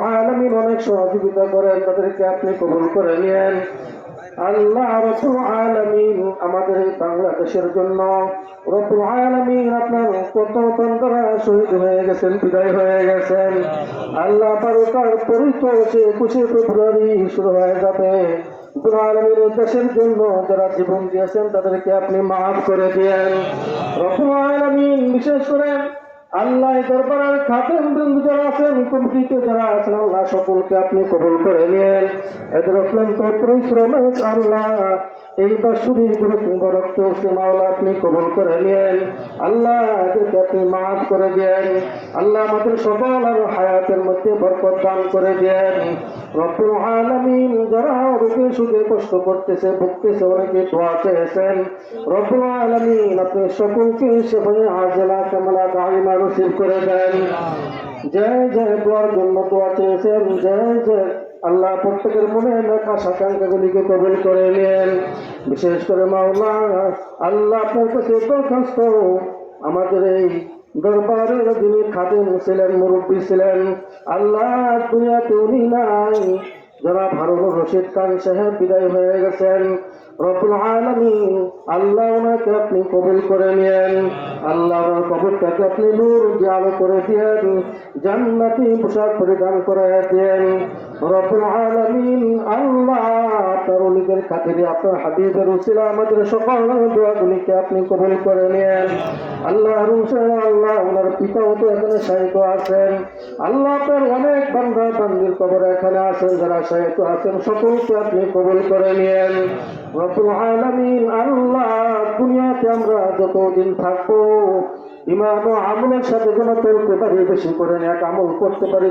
আমাদের অনেক সহযোগিতা করেন, তাদেরকে আপনি আল্লাহ আমাদের এই বাংলাদেশের জন্য রব্বুল আলামিন আপনার কত তন্ত্রা শহীদ হয়ে গেছেন, বিদায় হয়ে গেছেন। আল্লাহ বারোটার পরিচয় একুশে ফেব্রুয়ারি শুরু হয়ে যাবে। দেশের জন্য যারা জীবন দিয়েছেন, তাদেরকে আপনি মাফ করে দিয়েন। রব্বুল আলামিন বিশেষ করে আল্লাহ দরবারের খাতেন বৃন্দ যারা আছেন কমিটিতে যারা আছেন, আল্লাহ সকলকে আপনি কবুল করে নিয়েন। এদের অত্যন্ত পরিশ্রমে আল্লাহ এই বাসুরি গুরু রক্ত মাওলা আপনি কবুল করে নিয়েন। আল্লাহ এদেরকে আপনি মাফ করে দেন আল্লাহ আমাদের সকল আর হায়াতের মধ্যে বরকত দান করে দেন রব্বুল আলামিন যারা সুখে কষ্ট করতেছে, ভুগতেছে, অনেকে দোয়া চেয়েছেন। রব্বুল আলামিন, আপনি সকলকে সেখানে আজলা কামলা দাইমা নসিব করে দেন। জয় জয়, দোয়ার জন্য দোয়া চেয়েছেন। জয় জয়, আল্লাহ প্রত্যেকের মনে লেখা সাকাঙ্ক্ষাগুলিকে কবুল করে নেন বিশেষ করে মাওলা আল্লাহ আপনার কাছে দরখাস্ত। আমাদের এই দরবারের যিনি খাদেম ছিলেন, মুরব্বী ছিলেন, আল্লাহ দুনিয়াতে উনি নাই। যারা ভারত রশিদ খান সাহেব বিদায় হয়ে গেছেন রব্বুল আলামিন, আল্লাহ ওনাকে আপনি কবুল করে নিয়েন আল্লাহ ওনার আপনি নূর করে দিয়েন জান্নাতি পরিধান করে দেন। রব্বুল আলামিন, আল্লাহ আপনার হাবিবের উসিলা আমাদের সকল দোয়াগুলিকে আপনি কবুল করে নিয়েন আল্লাহ রুসেন আল্লাহ ওনার পিতাও তো এখানে সাহিত্য আছেন। আল্লাহ আপনার অনেক বান্ধা বান্দির কবর এখানে আছেন, যারা সাহিত্য আছেন, সকলকে আপনি কবুল করে নিয়েন রব্বুল আমরা যতদিন থাকব ইমান আমলের সাথে যেন চলতে পারি, বেশি করে এক আমল করতে পারি